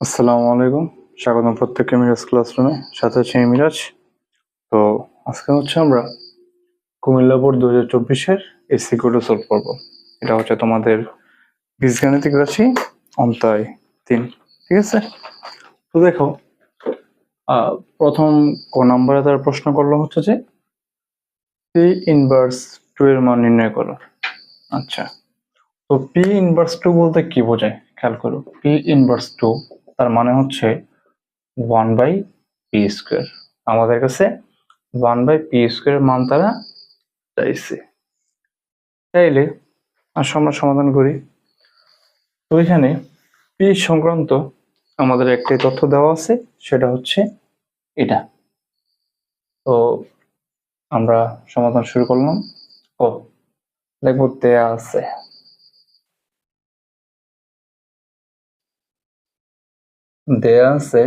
আসসালামু আলাইকুম। স্বাগতম প্রত্যেককে মিরাজ ক্লাসরুমে সাথে আছে মিরাজ তো আজকে হচ্ছে আমরা কুমিল্লা বোর্ড দু হাজার চব্বিশের এই সিকিউরিটি সলভ করব। এটা হচ্ছে তোমাদের বীজগাণিতিক রাশি, অন্তায় তিন। ঠিক আছে? তো দেখো প্রথম ক নম্বরে তার প্রশ্ন করল হচ্ছে যে পি ইনভার্স টু এর মান নির্ণয় করো। আচ্ছা। তো পি ইনভার্স টু বলতে কি বোঝায়? খেয়াল করো। পি ইনভার্স টু তার মানে হচ্ছে ওয়ান বাই পি স্কোয়ার আমাদের কাছে ওয়ান বাই পি স্কোয়ার মান তারা চাইছে। চাইলে আসো আমরা সমাধান করি। তো এখানে পি সংক্রান্ত আমাদের একটি তথ্য দেওয়া আছে, সেটা হচ্ছে এটা। তো আমরা সমাধান শুরু করলাম। ও লিখব দেয়া আছে। দেয়া আছে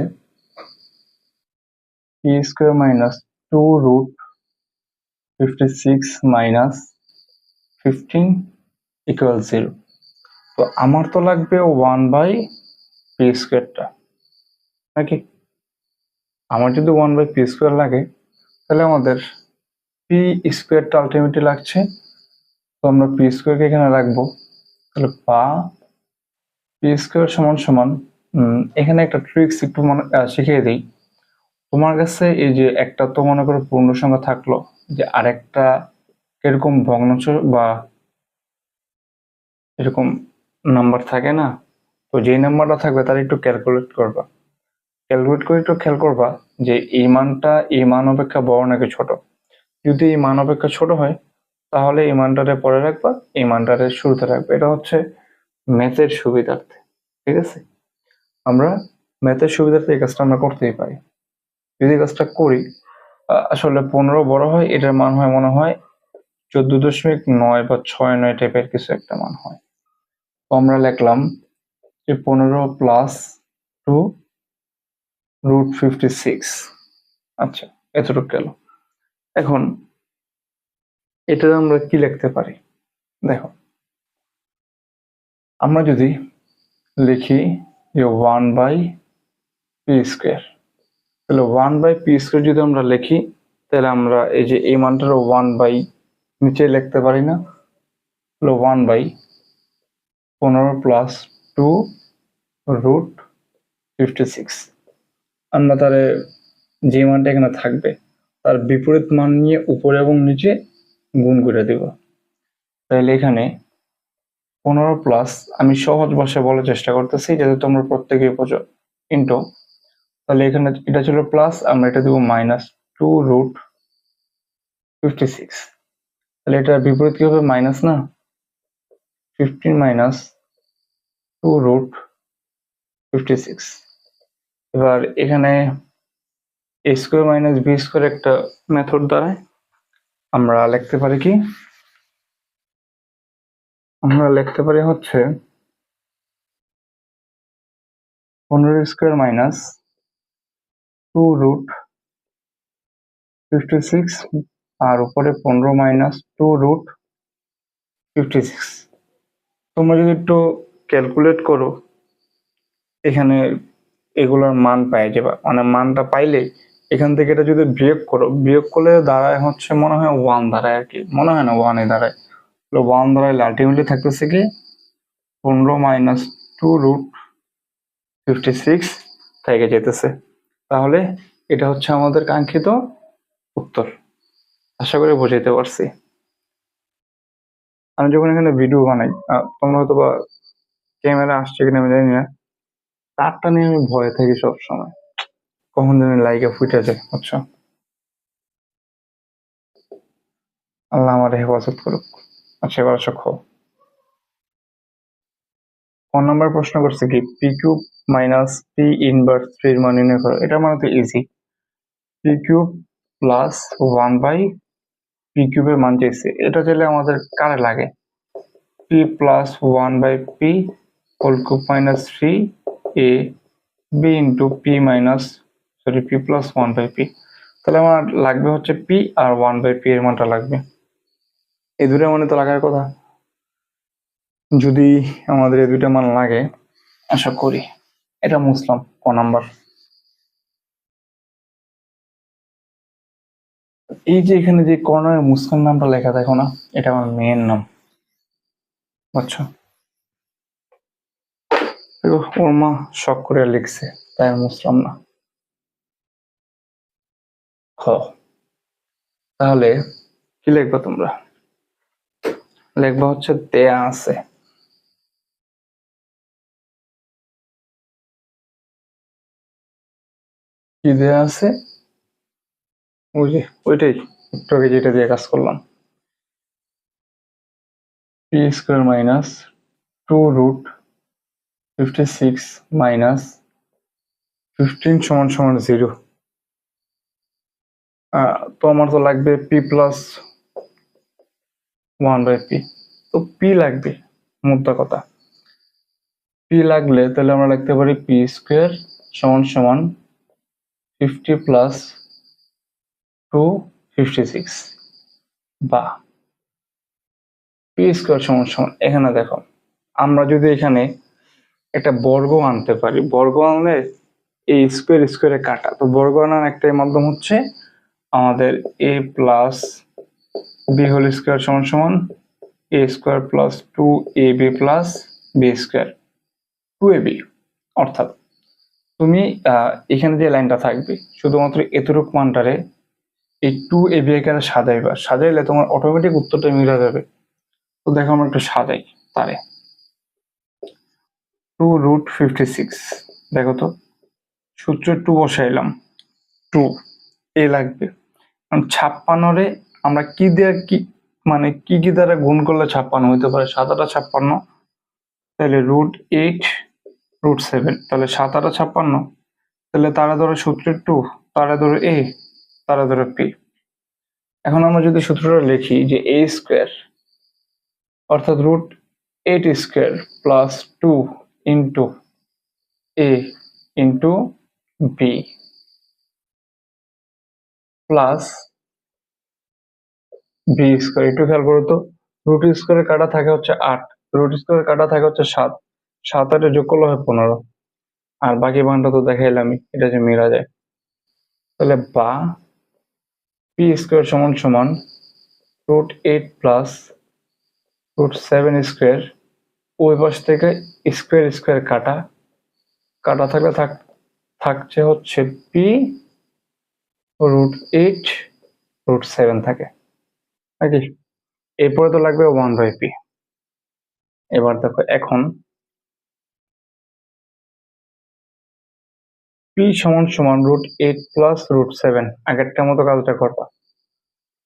P square minus two root fifty six minus fifteen equal zero তো আমার তো লাগবে ওয়ান বাই পি স্কোয়ারটা নাকি? আমার যদি ওয়ান বাই পি স্কোয়ার লাগে, তাহলে আমাদের পি স্কোয়ারটা আলটিমেটলি লাগছে। তো আমরা পি স্কোয়ারকে এখানে রাখব। তাহলে পা পি স্কোয়ার সমান সমান এখানে একটা ট্রিক্স একটু মনে শিখিয়ে দিই। তোমার কাছে এই যে একটা তো মনে করো পূর্ণ সংখ্যা থাকল, যে আরেকটা এরকম ভগ্নাংশ বা এরকম নাম্বার থাকে না, তো যেই নাম্বারটা থাকবে তার একটু ক্যালকুলেট করবা। ক্যালকুলেট করে একটু খেয়াল করবা যে এই মানটা এই মান অপেক্ষা বড় নাকি ছোট। যদি এই মান অপেক্ষা ছোট হয়, তাহলে এই মানটারে পরে রাখবা, এই মানটারে শুরুতে রাখবা। এটা হচ্ছে ম্যাথের সুবিধার্থে, ঠিক আছে? আমরা ম্যাথের সুবিধার্থে এই কাজটা আমরা করতেই পারি। যদি কাজটা করি আসলে পনেরো বড় হয়, এটার মান হয় মনে হয় চোদ্দ দশমিক নয় বা ছয় নয় টাইপের কিছু একটা মান হয়। তো আমরা লিখলাম যে পনেরো plus two root fifty six আচ্ছা এতটুকু গেল। এখন এটা আমরা কি লিখতে পারি? দেখো, আমরা যদি লিখি যে ওয়ান বাই পি স্কোয়ার তাহলে ওয়ান বাই পি স্কোয়ার যদি আমরা লিখি, তাহলে আমরা এই যে এই মানটার ওয়ান বাই নিচে লিখতে পারি না। হলো ওয়ান বাই পনেরো plus two root fifty six আমরা তারে যে মানটা এখানে থাকবে, তার বিপরীত মান নিয়ে উপরে এবং নিচে গুণ করে দেব। তাহলে এখানে পনেরো প্লাস আমি সহজ ভাষায় বলার চেষ্টা করতেছি যাতে তোমরা প্রত্যেকেই বোঝো ইন্টু। তাহলে এখানে এটা ছিল প্লাস আমরা এটা দেবো minus two root fifty six তাহলে এটার বিপরীত কি হবে? মাইনাস না? Fifteen minus two root fifty six এবার এখানে A square minus B square একটা মেথড দ্বারায় আমরা লিখতে পারি কি? আমরা লিখতে পারি হচ্ছে পনেরো square minus two root fifty six আর উপরে পনেরো minus two root fifty six. তোমরা যদি একটু ক্যালকুলেট করো, এখানে এগুলোর মান পাই যাবা। মানে মানটা পাইলে এখান থেকে এটা যদি বিয়োগ করো, বিয়োগ করলে দাঁড়ায় হচ্ছে মনে হয় ওয়ান দাঁড়ায় আর কি। মনে হয় না ওয়ানে দাঁড়ায়। ওয়ান দাঁড়ায় আলটিমেটলি থাকতেছে কি? পনেরো minus two root fifty six থেকে যেতেছে। তাহলে এটা হচ্ছে আমাদের কাঙ্ক্ষিত উত্তর। আশা করি বোঝাইতে পারছি। আমি যখন এখানে ভিডিও বানাই তোমরা হয়তো বা ক্যামেরা আসছে কিনা আমি জানি না। তারটা নিয়ে আমি ভয়ে থাকি সব সময় কখন যেন লাইকে ফুটে যায়, বুঝছ? আল্লাহ আমার হেফাজত করুক। আচ্ছা এবার আসো খো। ফোন নাম্বার প্রশ্ন করছে কি? P cube minus P inverse এর মান নির্ণয় করো। এটা মানে তো easy P cube plus one by P কিউবের মান চাইছে। এটা চাইলে আমাদের কারে লাগে? P plus one by P whole cube minus three A B into P minus sorry P plus one by P তাহলে আমার লাগবে হচ্ছে পি আর ওয়ান বাই পি এর মানটা লাগবে। এই দুটো মানে তো লাগার কথা। যদি আমাদের এই দুইটা মান লাগে, আশা করি এটা মুসলাম, ক নাম্বার। এই যে এখানে যে কর্নারে মুসকান নামটা লেখা, দেখো না, এটা আমার মেয়ের নাম। বুঝছ? ওর মা শখ করে লিখছে, তাই মুসলাম না। হ। তাহলে কি লিখবা তোমরা? লিখবা হচ্ছে দেয়া আছে। কি দেয়া আছে? ওই যে, ওইটাই একটু আগে যেটা দিয়ে কাজ করলাম। P square minus two root fifty six minus fifteen সমান সমান জিরো তো আমার তো লাগবে P plus one by P তো পি লাগবে মুদ্রা কথা। পি লাগলে তাহলে আমরা লিখতে পারি পি স্কোয়ার সমান সমান fifty plus two fifty six বা পি স্কোয়ার সমান সমান, এখানে দেখো, আমরা যদি এখানে একটা বর্গ আনতে পারি, বর্গ আনলে এই স্কোয়ার স্কোয়ারে কাটা। তো বর্গ আনার একটাই মাধ্যম হচ্ছে আমাদের A plus B whole square সমান সমান A square plus two A B plus B square two A B অর্থাৎ তুমি এখানে যে লাইনটা থাকবে, শুধুমাত্র এতটুক মানটারে এই টু এ বি এখানে সাজাইবা। সাজাইলে তোমার অটোমেটিক উত্তরটা মিলে যাবে। তো দেখো আমরা একটু সাজাই তারে। টু রুট ফিফটি সিক্স দেখো তো, সূত্র টু বসাইলাম টু এ লাগবে। কারণ ছাপ্পান্নরে আমরা কি দিয়ে কি মানে কি কি দ্বারা গুণ করলে ছাপ্পান্ন হইতে পারে? সাত আটা ছাপ্পান্ন, তাহলে রুট এইট রুট সেভেন তাহলে সাত আটা ছাপ্পান্ন, তাহলে তারা ধরো সূত্রের টু তারা ধরো এ তারা ধরো পি এখন আমরা যদি সূত্রটা লিখি যে এ স্কোয়ার অর্থাৎ root eight square plus two into A into B plus B square একটু খেয়াল করো তো। রুট স্কোয়ারে কাটা থাকে হচ্ছে আট রুট স্কোয়ারে কাটা থাকে হচ্ছে সাত। সাত আটে যোগ করলে হয় পনেরো। আর বাকি মানটা তো দেখাইলামই এটা যে মিলা যায়। তাহলে বা পি স্কোয়ার সমান সমান root eight plus root seven square ওই পাশ থেকে স্কোয়ার স্কোয়ার কাটা। কাটা থাকলে থাক, থাকছে হচ্ছে P root eight root seven থাকে। নাকি এরপরে তো লাগবে ওয়ান বাই পি এবার দেখো এখন পি সমান সমান root eight plus root seven আগেরটার মতো কাজটা করবা।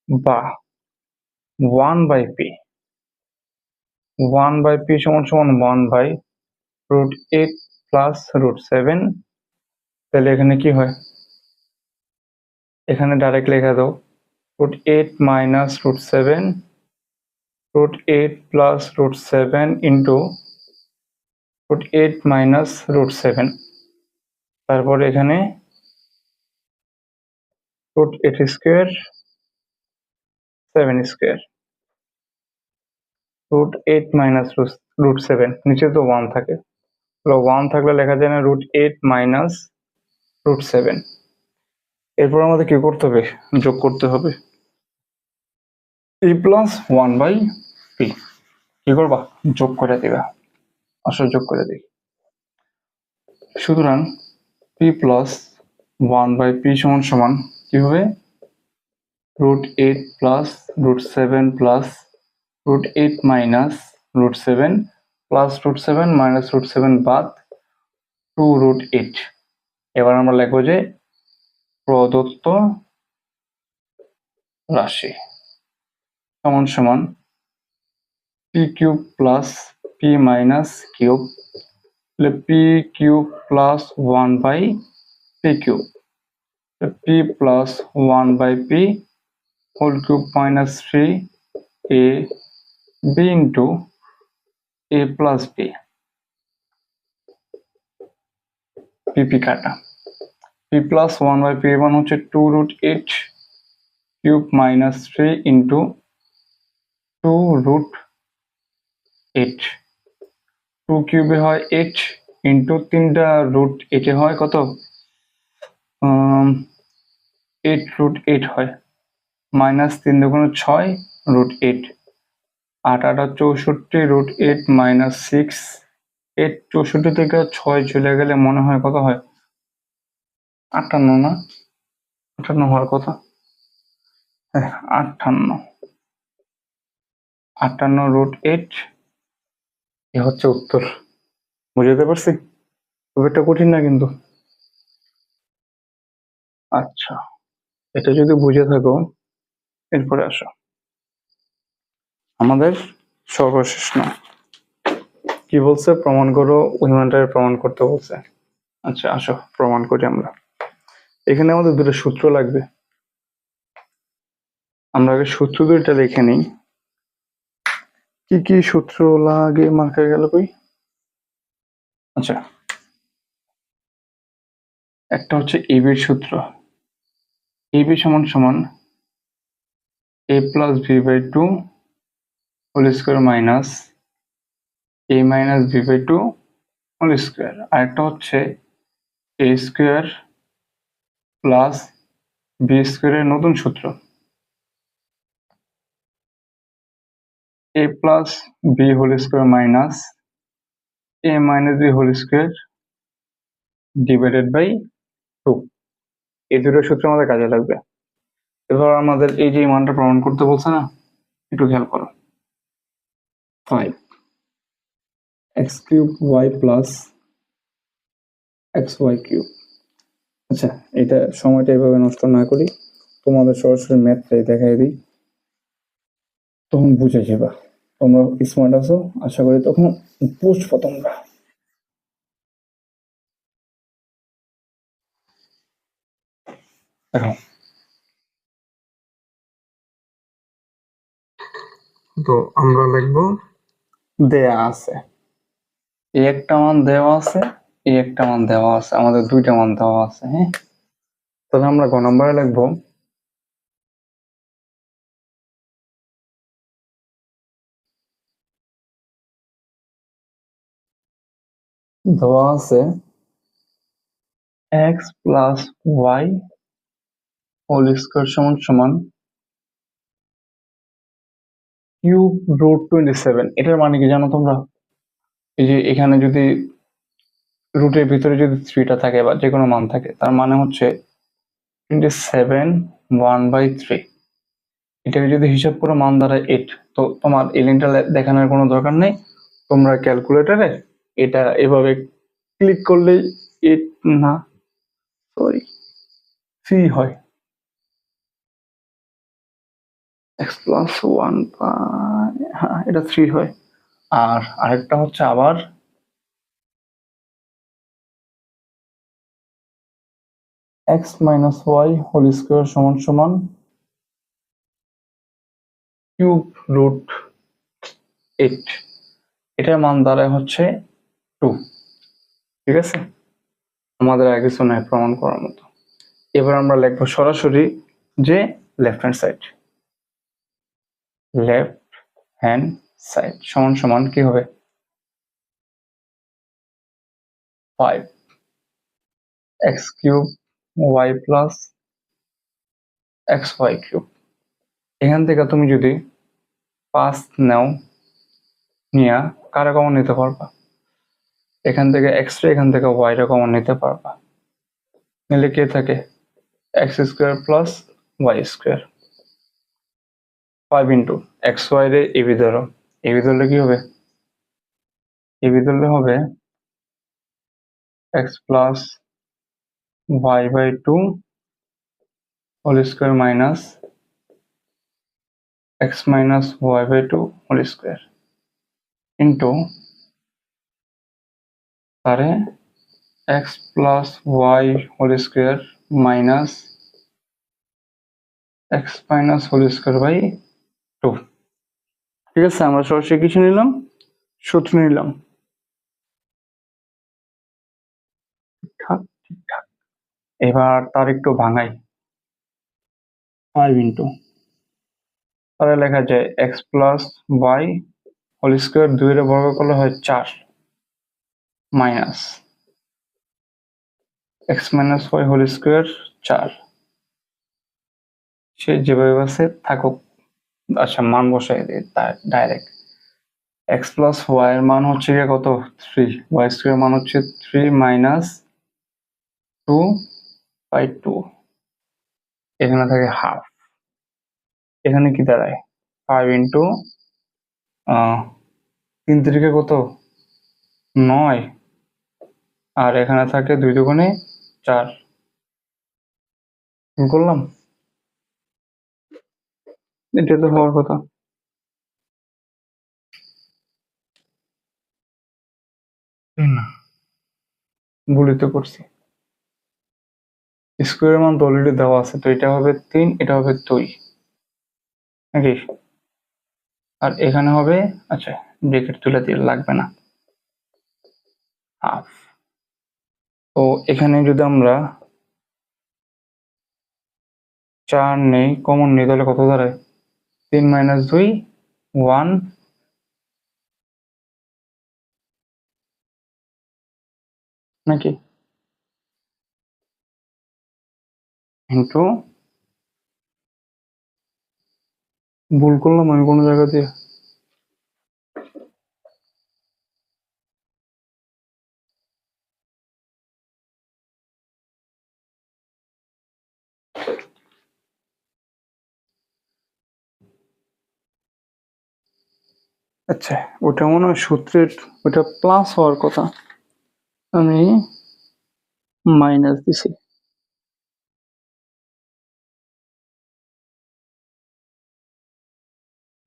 বা one by P one by P সমান সমান one by root eight plus root seven তাহলে এখানে কি হয়? এখানে ডাইরেক্ট লেখা দাও। Root 8 minus root 7 root 8 plus root 7 into root 8 minus root 7 তারপর এখানে root 8 square 7 square root 8 minus root 7 নিচে তো 1 থাকে তাহলে 1 থাকলে লেখা যায় না root 8 minus root 7 এরপর আমাদের কি করতে হবে? যোগ করতে হবে। প্লাস ওয়ান বাই পি কি করবা? যোগ করে দিবা। আসলে যোগ করে দিই। সুতরাং P plus one by P সমান সমান কি হবে? Root eight plus root seven plus root eight minus root seven plus root seven minus root seven বাদ টু রুট এইট এবার আমরা লিখব যে প্রদত্ত রাশি। সমান সমান P cube plus P minus cube P cube plus one by P cube P plus one by P whole cube minus three A B into A plus B P P কাটা। P plus one by P one হচ্ছে two root eight cube minus three into two root eight two কিউবে হয় eight into তিনটা root এইটে হয় কত? Eight root eight হয়। Minus তিন দুগুণ ছয় রুট এইট আট, আটা চৌষট্টি root eight minus six eight চৌষট্টি থেকে ছয় চলে গেলে মনে হয় কত হয়? আটান্ন না? আটান্ন হওয়ার কথা? হ্যাঁ আটান্ন। আটান্ন রুট এইট এ হচ্ছে উত্তর। বুঝতে পারছি? খুব একটা কঠিন না কিন্তু। আচ্ছা এটা যদি বুঝে থাকো, এরপরে আসো। আমাদের সর্বশেষ না কি বলছে? প্রমাণ করো উইমানটারে প্রমাণ করতে বলছে। আচ্ছা আসো, প্রমাণ করি আমরা। এখানে আমাদের দুটো সূত্র লাগবে। আমরা আগে সূত্র দুইটা লিখে নিই। কি কি সূত্র লাগে মার্কা গেল কই? আচ্ছা। একটা হচ্ছে এবির সূত্র। এবি সমান সমান A plus B by two whole square minus A minus B by two whole square আর আরেকটা হচ্ছে এ স্কোয়ার প্লাস বি স্কোয়ারের নতুন সূত্র। A plus B whole square minus A minus B whole square divided by two এই দুটো সূত্র আমাদের কাজে লাগবে। এবার আমাদের এই যে মানটা প্রমাণ করতে বলছে না, একটু খেয়াল করো। Five X cube Y plus X Y cube আচ্ছা এটা সময়টা এভাবে নষ্ট না করি। তোমাদের সরাসরি ম্যাথটাই দেখাই দিই। তখন বুঝে যাবা। তোমরা স্মার্ট আছো আশা করি তখন বুঝব তোমরা। দেখো। তো আমরা লিখব দেয়া আছে। একটা মান দেওয়া আছে এই একটা মান দেওয়া আছে, আমাদের দুইটা মান দেওয়া আছে হ্যাঁ? তাহলে আমরা গ নম্বরে লিখব। দেওয়া আছে x plus y whole square সমান সমান কিউব রুট টোয়েন্টি সেভেন এটার মানে কি জানো তোমরা? এই যে এখানে যদি রুটের ভিতরে যদি থ্রিটা থাকে বা যে কোনো মান থাকে, তার মানে হচ্ছে twenty seven one by three এটাকে যদি হিসাব করে মান দাঁড়ায় এইট তো তোমার এলিনটা দেখানোর কোনো দরকার নেই। তোমরা ক্যালকুলেটারে এটা এভাবে ক্লিক করলেই এইট না সরি থ্রি হয়। এক্স প্লাস ওয়ান এটা থ্রি হয়। আর আরেকটা হচ্ছে আবার x minus y whole square সমান সমান কিউব রুট এইট এটার মান দাঁড়ায় হচ্ছে টু ঠিক আছে? আমাদের আর কিছু প্রমাণ করার মতো। এবার আমরা লিখব সরাসরি যে left hand side left hand side সমান সমান কি হবে? Five x cube y plus x y cube এখান থেকে তুমি যদি পাঁচ নাও, নিয়ে, কারা কমন নিতে পারবা? এখান থেকে এক্স রে, এখান থেকে ওয়াইটা কমন নিতে পারবা। নিলে কে থাকে? X square plus y square five into x y রে এবি ধরো। এবি ধরলে কি হবে? এবি ধরলে হবে x plus y by two whole square minus x minus y by two whole square into তারে x plus y whole square minus x minus whole square by two ঠিক আছে আমরা সরাসরি কিছু নিলাম সূত্র নিলাম এবার তার একটু ভাঙাই। ফাইভ ইন্টু তাহলে লেখা যায় x plus y whole square দুইয়ের বর্গ করলে হয় চার minus x minus y whole square চার। সে যেভাবে আছে থাকুক আচ্ছা মান বসাই দিই ডাইরেক্ট এক্স প্লাস ওয়াই এর মান হচ্ছে গিয়ে কত? থ্রি ওয়াই স্কোয়ার মান হচ্ছে three minus two by two এখানে থাকে হাফ এখানে কি দাঁড়ায়? ফাইভ ইন্টু তিন তিরিকে কত? নয়। আর এখানে থাকে দুই দুগুণে চার। করলাম? এটা তো হওয়ার কথা। না ভুলই তো করছি। স্কোয়ারের মান তো অলরেডি দেওয়া আছে, তো এটা হবে তিন, এটা হবে দুই। নাকি? আর এখানে হবে আচ্ছা ব্রেকেট তুলে দিয়ে লাগবে না। হাফ তো এখানে যদি আমরা চার নেই কমন নেই, তাহলে কত দাঁড়ায়? তিন মাইনাস দুই ওয়ান নাকি? ইন্টু ভুল করলাম আমি কোনো জায়গা দিয়ে। আচ্ছা ওটা মনে হয় সূত্রের, ওটা প্লাস হওয়ার কথা। আমি মাইনাস দিছি।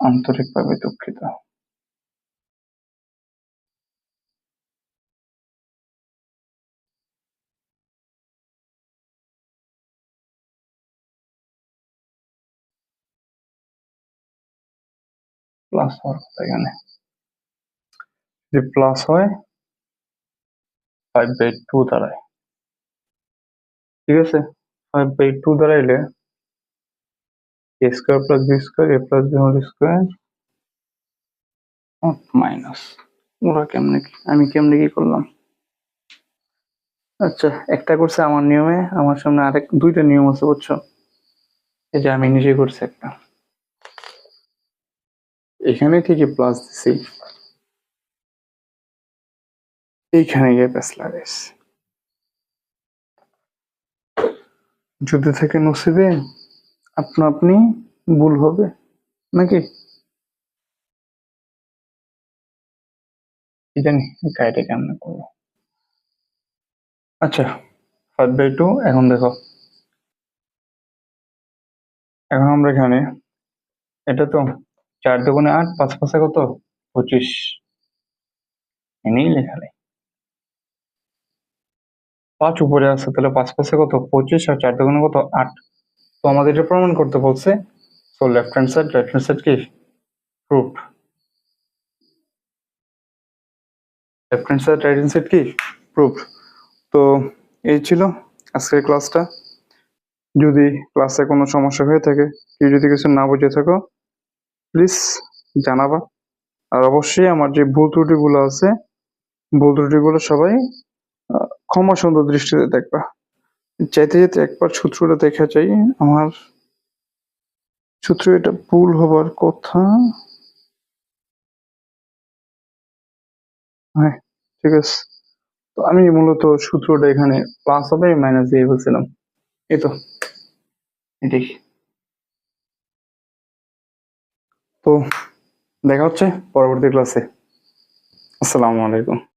আন্তরিকভাবে দুঃখিত। প্লাস হওয়ার কথা এখানে। যদি প্লাস হয় ফাইভ বাই টু দাঁড়ায় ঠিক আছে? ফাইভ বাই টু দাঁড়াইলে a square plus b square a plus b whole square minus ওরা কেমনে কি আমি কেমনে কি করলাম? আচ্ছা একটা করছে আমার নিয়মে, আমার সামনে আরেক দুইটা নিয়ম আছে, বুঝছ? এই যে আমি নিজে করছি একটা। এখানে ঠিকই প্লাস দিছি। এইখানে গিয়ে প্যাস লাগাইছি। যদি থেকে নসিবে আপনা আপনি ভুল হবে, নাকি? জানি গাইডে কেমন করব? আচ্ছা ফাইভ বাই টু এখন দেখো। এখন আমরা এখানে, এটা তো চার দুগুণে আট, পাঁচ পাঁচে কত? পঁচিশ। এনেই লেখা নেই। পাঁচ উপরে আছে, তাহলে পাঁচ পাঁচে কত? পঁচিশ আর চার দুগুণে কত? আট। তো আমাদের এটা প্রমাণ করতে বলছে so left hand side right hand side কি? Proof left hand side right hand side কি? প্রুফ তো এই ছিল আজকের ক্লাসটা। যদি ক্লাসে কোনো সমস্যা হয়ে থাকে কেউ যদি কিছু না বুঝে থাকো প্লিজ জানাবা। আর অবশ্যই আমার যে ভুল ত্রুটিগুলো আছে, ভুল ত্রুটিগুলো সবাই ক্ষমা সুন্দর দৃষ্টিতে দেখবা। চাইতে যেতে একবার সূত্রটা দেখা চাই আমার সূত্র এটা ভুল হবার কথা। হ্যাঁ ঠিক আছে। তো আমি মূলত সূত্রটা এখানে প্লাস হবে মাইনাস দিয়ে বলছিলাম। এই তো এটাই তো দেখা হচ্ছে পরবর্তী ক্লাসে আসসালামু আলাইকুম।